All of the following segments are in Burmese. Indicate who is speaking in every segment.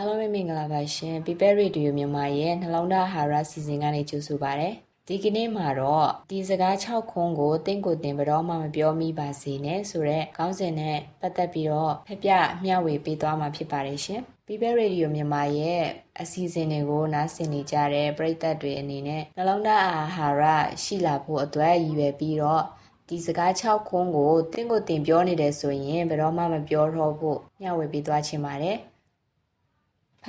Speaker 1: အားလုံးပဲမင်္ဂလာပါရှင် People Radio မြန်မာရဲ့နှလုံးသားအာဟာရစီစဉ်ကနေကြိုဆိုပါရစေဒီကနေ့မှာတော့ဒီစကား6ခွန်းကိုတင့်ကိုတင်ဘတော်မှမပြောမိပါစေနဲ့ဆိုတော့ခေါင်းစဉ်နဲ့ပတ်သက်ပြီးတော့ဖက်ပြမျှဝေပေးသွားမှာဖြစ်ပါတယ်ရှင် People Radio မြန်မာရဲ့အစီအစဉ်တွေကိုနားဆင်နေကြတဲ့ပရိသတ်တွေအနေနဲ့နှလုံးသားအာဟာရရှိလာဖို့အတွက်ရည်ရွယ်ပြီးတော့ဒီစကား6ခွန်းကိုတင့်ကိုတင်ပြောနေတယ်ဆိုရင်ဘယ်တော့မှမပြောတော့ဖို့မျှဝေပေးသွားချင်ပါတယ်ပ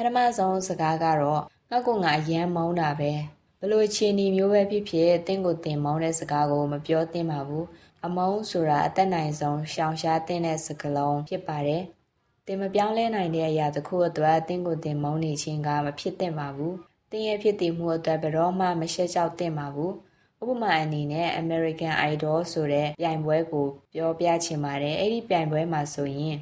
Speaker 1: ထမဆုံးစကားကတော့ငါ့ကိုငါအရန်မောင်းတာပဲဘလို့ချီနီမျိုးပဲဖြစ်ဖြစ်တင့်ကိုတင်မောင်းတဲ့စကားကိုမပြောသင့်ပါဘူးအမုန်းဆိုတာအသက်နိုင်ဆုံးရှောင်ရှားတဲ့စကလုံးဖြစ်ပါတယ်တင်မပြောင်းလဲနိုင်တဲ့အရာတစ်ခုအတွက်တင့်ကိုတင်မောင်းနေခြင်းကမဖြစ်သင့်ပါဘူးတင်ရဲ့ဖြစ်တည်မှုအတွက်ဘယ်တော့မှမရှက်ကြောက်သင့်ပါဘူးဥပမာအနေနဲ့ American Idol ဆိုတဲ့ပြိုင်ပွဲကိုပြောပြချင်ပါတယ်အဲ့ဒီပြိုင်ပွဲမှာဆိုရင်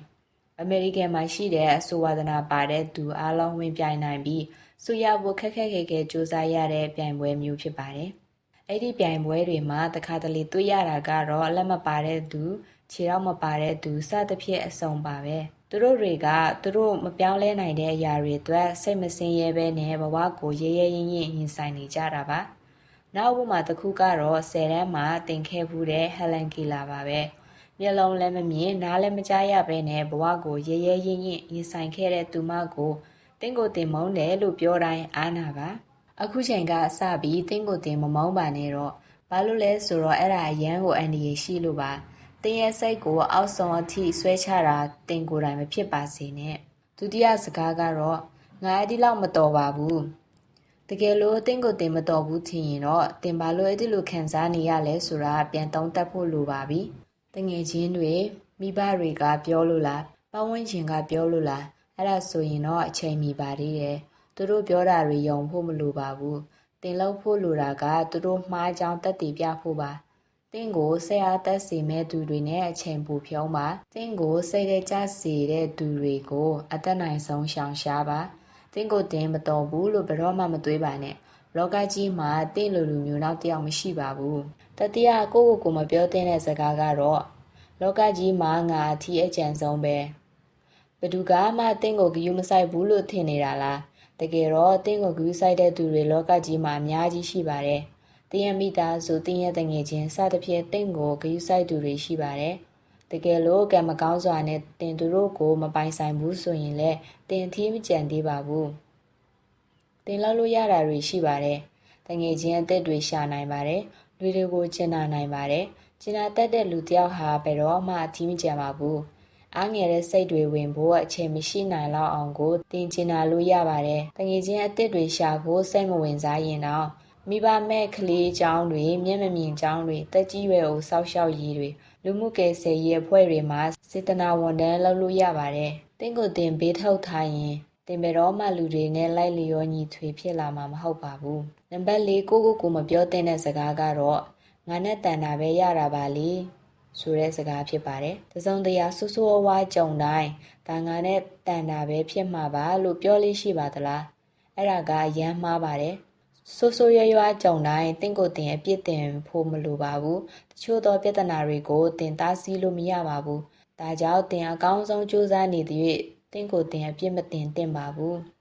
Speaker 1: အမေရိကန်မှာရှိတဲ့အဆိုဝါဒနာပါတဲ့သူအလုံးဝင်ပြိုင်နိုင်ပြီးဆူရဖို့ခက်ခက်ခဲခဲစူးစမ်းရတဲ့ပြိုင်ပွဲမျိုးဖြစ်ပါတယ်။အဲ့ဒီပြိုင်ပွဲတွေမှာတခါတလေတွေ့ရတာကတော့အလက်မပါတဲ့သူခြေထောက်မပါတဲ့သူစသဖြင့်အစုံပါပဲ။သူတို့တွေကသူတို့မပြောင်းလဲနိုင်တဲ့အရာတွေအတွက်စိတ်မစင်းရဲပဲနဲ့ဘဝကိုရဲရဲရင့်ရင့်ရင်ဆိုင်နေကြတာပါ။နောက်ဥပမာတစ်ခုကတော့ဆယ်တန်းမှာတင်ခဲ့မှုတဲ့ဟယ်လန်ကီလာပါပဲ။ မျက်လုံးလည်းမမြင်နားလည်းမကြားရပဲနဲ့ဘဝကိုရဲရဲရင့်ရင့်ရင်ဆိုင်ခဲ့တဲ့သူမကိုတင်းကိုတင်မုန်းတယ်လို့ပြောတိုင်းအားနာပါအခုချိန်ကအစပြီးတင်းကိုတင်မမုန်းပါနဲ့တော့ဘာလို့လဲဆိုတော့အဲ့ဒါအရန်ကိုအန်ဒီရရှိလို့ပါတင်းရဲ့စိတ်ကိုအောက်ဆုံးအထိဆွဲချတာတင်းကိုယ်တိုင်မဖြစ်ပါစေနဲ့ဒုတိယစကားကတော့ငါအဲ့ဒီလောက်မတော်ပါဘူးတကယ်လို့တင်းကိုတင်မတော်ဘူးထင်ရင်တော့တင်ပါလို့အဲ့ဒီလိုခံစားနေရလဲဆိုတာပြန်သုံးသပ်ဖို့လိုပါပြီ တငယ်ချင်းတွေမိဘတွေကပြောလို့လားပတ်ဝန်းကျင်ကပြောလို့လားအဲ့ဒါဆိုရင်တော့အချိန်မီပါသေးတယ်သူတို့ပြောတာတွေယုံဖို့မလိုပါဘူးတင်လို့ဖို့လိုတာကသူတို့မှားကြောင်းတက်တည်ပြဖို့ပါတင်းကိုဆရာတက်စီမဲ့သူတွေနဲ့အချိန်ပူဖြုံးပါတင်းကိုစိတ်ထဲကျစေတဲ့သူတွေကိုအသက်နိုင်ဆုံးရှောင်ရှားပါတင်းကိုတင်းမတော်ဘူးလို့ဘယ်တော့မှမတွေးပါနဲ့ လောကကြီးမှာတင့်လူလူမျိုးနောက်တယောက်မရှိပါဘူးတတိယကိုကိုကိုမပြောတဲ့စကားကတော့လောကကြီးမှာငါအထီးအကျန်ဆုံးပဲဘသူကမှတင့်ကိုဂယုမဆိုင်ဘူးလို့ထင်နေတာလားတကယ်တော့တင့်ကိုဂယုဆိုင်တဲ့သူတွေလောကကြီးမှာအများကြီးရှိပါတယ်တင်းရမိသားစုတင်းရတငယ်ချင်းစသဖြင့်တင့်ကိုဂယုဆိုင်သူတွေရှိပါတယ်တကယ်လို့ကံမကောင်းစွာနဲ့တင်သူတို့ကိုမပိုင်ဆိုင်ဘူးဆိုရင်လည်းတင်သီးမကြံသေးပါဘူး တင်လောက်လို့ရတာတွေရှိပါတယ်။တငယ်ချင်းအသက်တွေရှာနိုင်ပါတယ်။လူတွေကိုကျင်နာနိုင်ပါတယ်။ကျင်နာတတ်တဲ့လူတယောက်ဟာဘယ်တော့မှအထီးမကျန်ပါဘူး။အားငယ်တဲ့စိတ်တွေဝင်ဖို့အချိန်မရှိနိုင်လောက်အောင်ကိုတင်ကျင်နာလို့ရပါတယ်။တငယ်ချင်းအသက်တွေရှာဖို့စိတ်မဝင်စားရင်တော့မိဘမဲ့ကလေးအကြောင်းတွေမျက်မမြင်အကြောင်းတွေတက်ကြီးရွယ်ကိုစောက်ရှောက်ရေးတွေလူမှုကယ်ဆယ်ရေးအဖွဲ့တွေမှာစေတနာဝန်ထမ်းလုပ်လို့ရပါတယ်။တင့်ကိုတင်ဘေးထုတ်ထားရင် တင်ဘယ်တော့မှလူတွေနဲ့လိုက်လျောညီထွေဖြစ်လာမှာမဟုတ်ပါဘူး။နံပါတ်၄ကိုကိုကိုမပြောတဲ့စကားကတော့ငါနဲ့တန်တာပဲရတာပါလေ။ဆိုတဲ့စကားဖြစ်ပါတယ်။တစုံတရာဆူဆူဝါးကြုံတိုင်းတန်ငါနဲ့တန်တာပဲဖြစ်မှာပါလို့ပြောလေးရှိပါသလား။အဲ့ဒါကအရန်မှားပါတယ်။ဆိုးဆိုးရွားရွားကြုံတိုင်းတင့်ကိုတင်အပြစ်တင်ဖို့မလိုပါဘူး။တချို့သောပြဿနာတွေကိုတင်သားစီးလို့မရပါဘူး။ဒါကြောင့်တင်အကောင်းဆုံးစူးစမ်းနေသည့် တင့်ကိုတင်အပြစ်မတင်သင့်ပါဘူး။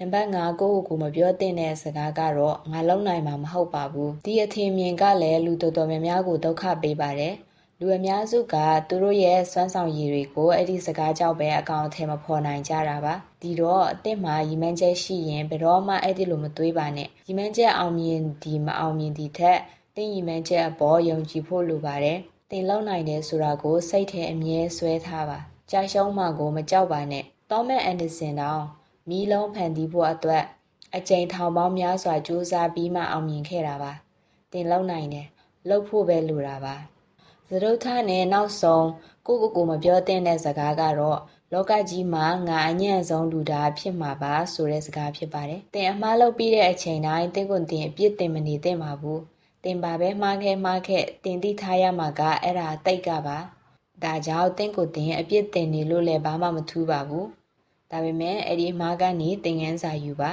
Speaker 1: နံပါတ်5ကိုကိုမပြောတဲ့စကားကတော့ငါလုံနိုင်မှာမဟုတ်ပါဘူးဒီအထင်မြင်ကလည်းလူတော်တော်များများကိုဒုက္ခပေးပါတယ်လူအများစုကသူတို့ရဲ့စွမ်းဆောင်ရည်တွေကိုအဲ့ဒီစကားကြောင့်ပဲအကောင်အထည်မဖော်နိုင်ကြတာပါဒီတော့အစ်စ်မှာရီမန်းချက်ရှိရင်ဘယ်တော့မှအဲ့ဒီလိုမတွေးပါနဲ့ရီမန်းချက်အောင်မြင်ဒီမအောင်မြင်ဒီထက်တင်းရီမန်းချက်အပေါ်ယုံကြည်ဖို့လိုပါတယ်တင်လုံနိုင်တယ်ဆိုတာကိုစိတ်ထဲအမြဲဆွဲထားပါ ကြာရှုံးမှကိုမကြောက်ပါနဲ့တောမတ်အန်ဒါဆန်တောင်မီးလုံးဖန်တီးဖို့အတွက်အကြိမ်ထောင်ပေါင်းများစွာကြိုးစားပြီးမှအောင်မြင်ခဲ့တာပါတင်လုံနိုင်တယ်လှုပ်ဖို့ပဲလိုတာပါသရုတ်ထနဲ့နောက်ဆုံးကိုကိုကိုမပြောတဲ့စကားကတော့လောကကြီးမှာငါအညံ့ဆုံးလူသားဖြစ်မှာပါဆိုတဲ့စကားဖြစ်ပါတယ်တင်အမှားလုပ်ပြီးတဲ့အချိန်တိုင်းတင့်ကွန်တင်အပြစ်တင်မနေသင့်ပါဘူးတင်ပါပဲမှားခဲ့မှားခဲ့တင်တိထားရမှာကအဲ့ဒါတိတ်ကပါ ဒါကြောင့်တင့်ကိုတင်အပြစ်တင်နေလို့လည်းဘာမှမထူးပါဘူးဒါပေမဲ့အဲ့ဒီမှားကနေသင်ငန်းစာယူပါ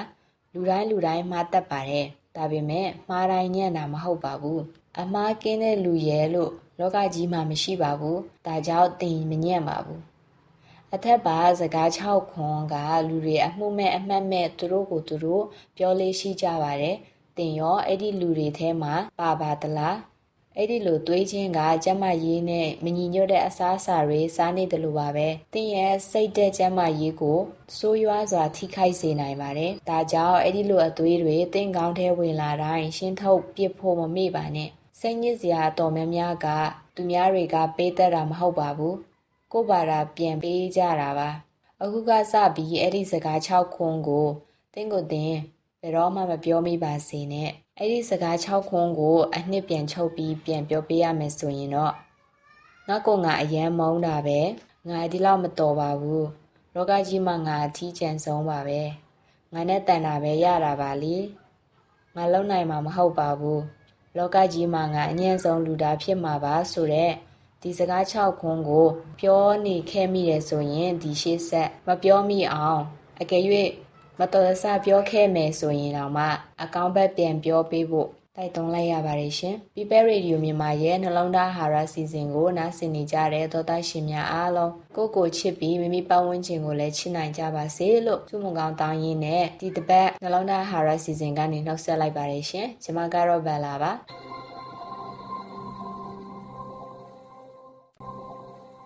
Speaker 1: လူတိုင်းလူတိုင်းမှားတတ်ပါတယ်ဒါပေမဲ့မှားတိုင်းညံ့တာမဟုတ်ပါဘူးအမှားကင်းတဲ့လူရဲ့လို့လောကကြီးမှာမရှိပါဘူးဒါကြောင့်သင်မညံ့ပါဘူးအထက်ပါစကား6ခွန်ကလူတွေအမှုမဲ့အမှတ်မဲ့သူတို့ကိုသူတို့ပြောလေးရှိကြပါတယ်တင်ရောအဲ့ဒီလူတွေထဲမှာပါပါသလား အဲ့ဒီလိုတွေးခြင်းကကျမရေးနဲ့မညီညွတ်တဲ့အစားအစာတွေစားနေတယ်လို့ပါပဲတင်ရဲ့စိတ်တဲ့ကျမရေးကိုဆိုးရွားစွာထိခိုက်စေနိုင်ပါတယ်ဒါကြောင့်အဲ့ဒီလိုအသွေးတွေတင့်ကောင်းထဲဝင်လာတိုင်းရှင်းထုတ်ပစ်ဖို့မမေ့ပါနဲ့စိတ်ညစ်စရာအတော်များများကသူများတွေကပေးတတ်တာမဟုတ်ပါဘူးကိုပါတာပြန်ပေးကြတာပါအခုကစပြီးအဲ့ဒီစကား6ခွန်းကိုတင်းကိုတင်း ဘယ်တော့မှမပြောမိပါစေနဲ့အဲ့ဒီစကား6ခွန်းကိုအနှစ်ပြန်ချုပ်ပြီးပြန်ပြောပေးရမယ်ဆိုရင်တော့ငါကငါအရန်မုန်းတာပဲငါဒီလောက်မတော်ပါဘူးလောကကြီးမှာငါအထီးကျန်ဆုံးပါပဲငါနဲ့တန်တာပဲရတာပါလေငါလုံနိုင်မှာမဟုတ်ပါဘူးလောကကြီးမှာငါအငြင်းဆုံးလူသားဖြစ်မှာပါဆိုတော့ဒီစကား6ခွန်းကို ပြောနေခဲ့မိတယ်ဆိုရင်ဒီရှေ့ဆက်မပြောမိအောင်အကယ်၍ မတော်တဆပြောခဲ့မယ်ဆိုရင်တော့မှအကောင့်ဘက်ပြန်ပြောပေးဖို့တိုက်တွန်းလိုက်ရပါတယ်ရှင်။ People Radio မြန်မာရဲ့နှလုံးသားဟာရစီစဉ်ကိုနားဆင်နေကြတဲ့သောသားရှင်များအားလုံးကိုယ့်ကိုယ်ချစ်ပြီးမိမိပတ်ဝန်းကျင်ကိုလည်းချစ်နိုင်ကြပါစေလို့ဆုမွန်ကောင်းတောင်းရင်းနဲ့ဒီတစ်ပတ်နှလုံးသားဟာရစီစဉ်ကနေနှုတ်ဆက်လိုက်ပါတယ်ရှင်။ကျွန်မကတော့ဗန်လာပါ။